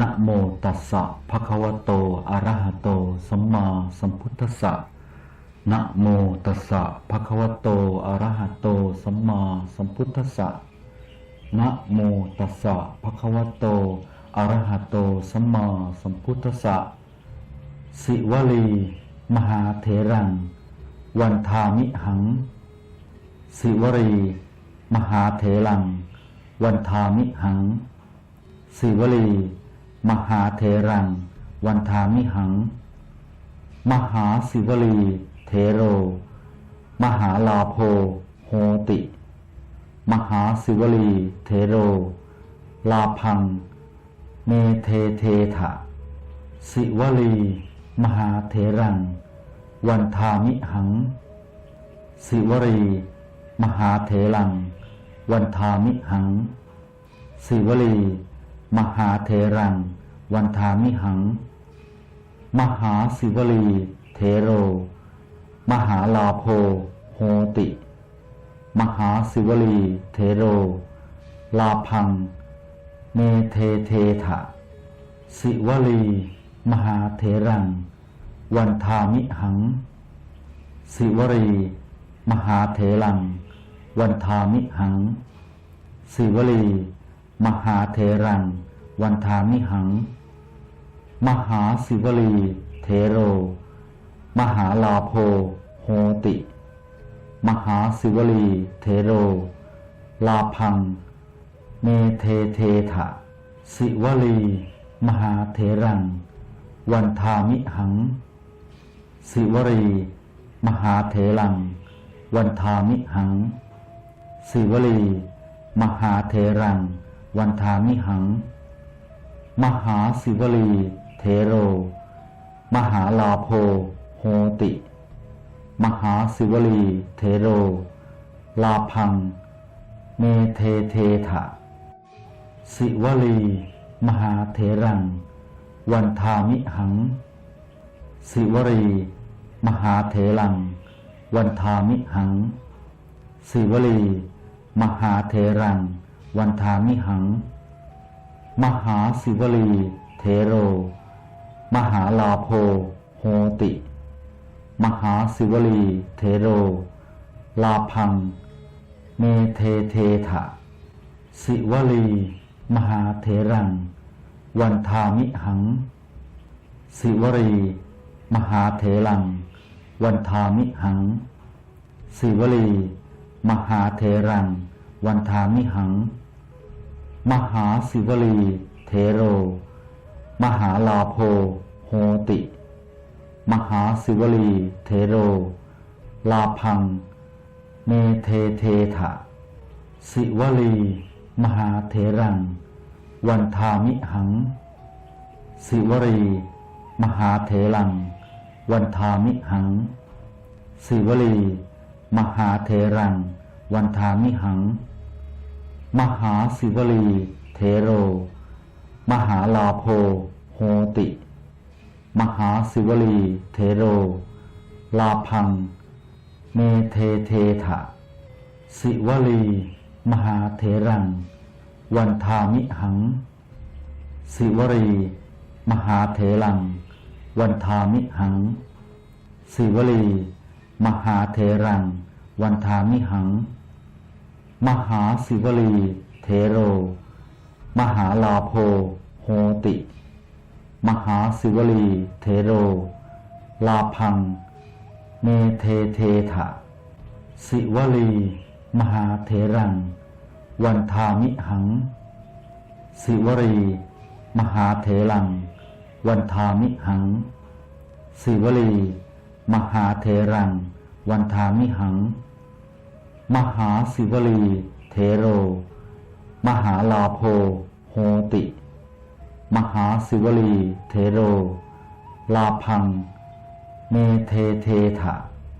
นะโมตัสสะภะคะวะโต อะระหะโต สัมมาสัมพุทธัสสะนะโมตัสสะภะคะวะโต อะระหะโต สัมมาสัมพุทธัสสะนะโมตัสสะภะคะวะโต อะระหะโต สัมมาสัมพุทธัสสะ สิวลี มหาเถรัง วันทามิหัง สิวรี มหาเถรัง วันทามิหัง สิวลี มหาเถรัง วันทามิหัง มหาสิวลี เทโร มหาลาโพโหติ มหาสิวลี เทโร ลาพัง เมเทเทถะ สิวลี มหาเถรังวันทามิหังสิวรีมหาเถรัง วันทามิหัง สิวลี มหาเถรัง วันทามิหัง มหาสิวลี เทโร มหาลาโพโหติ มหาสิวลี เทโร ลาพัง เมเทเทถะ สิวลี มหาเถรังวันทามิหังสิวรีมหาเถรัง วันทามิหัง สิวลี มหาเถรัง วันทามิหัง มหาสิวลี เทโร มหาลาโพโหติ มหาสิวลี เทโร ลาพัง เมเทเทถะ สิวลี มหาเถรัง วันทามิหัง สิวรี มหาเถรัง วันทามิหัง สิวลี มหาเถรัง วันทามิหัง มหาสิวลี เทโร มหาลาโพโหติ มหาสิวลี เทโร ลาพัง เมเทเทถะ สิวลี มหาเถรัง วันทามิหัง สิวรี มหาเถรัง วันทามิหัง สิวลี มหาเถรัง วันทามิหัง มหาสิวลี เทโร มหาลาโพโหติ มหาสิวลี เทโร ลาพัง เมเทเทถะ สิวลี มหาเถรัง วันทามิหัง สิวรีมหาเถรัง วันทามิหัง สิวลี มหาเถรังวันทามิหัง มหาสิวลี เทโร มหาลาโพโหติ มหาสิวลี เทโร ลาพัง เมเทเทถะ สิวลี มหาเถรัง วันทามิหัง สิวรีมหาเถรัง วันทามิหัง สิวลี มหาเถรัง วันทามิหัง มหาสิวลี เทโร มหาลาโพโหติ มหาสิวลี เทโร ลาพัง เมเทเทถะสิวลี มหาเถรัง วันทามิหัง สิวรี มหาเถรัง วันทามิหัง สิวลี มหาเถรัง วันทามิหัง มหาสิวลีเทโร มหาลาโพโหติ มหาสิวลีเทโร ลาพัง เมเทเทถะ สิวลี มหาเถรังวันทามิหังสิวรีมหาเถรัง วันทามิหัง สิวลี มหาเถรัง วันทามิหัง มหาสิวลี เทโร มหาลาโพโหติ มหาสิวลี เทโร ลาพัง เมเทเทถะ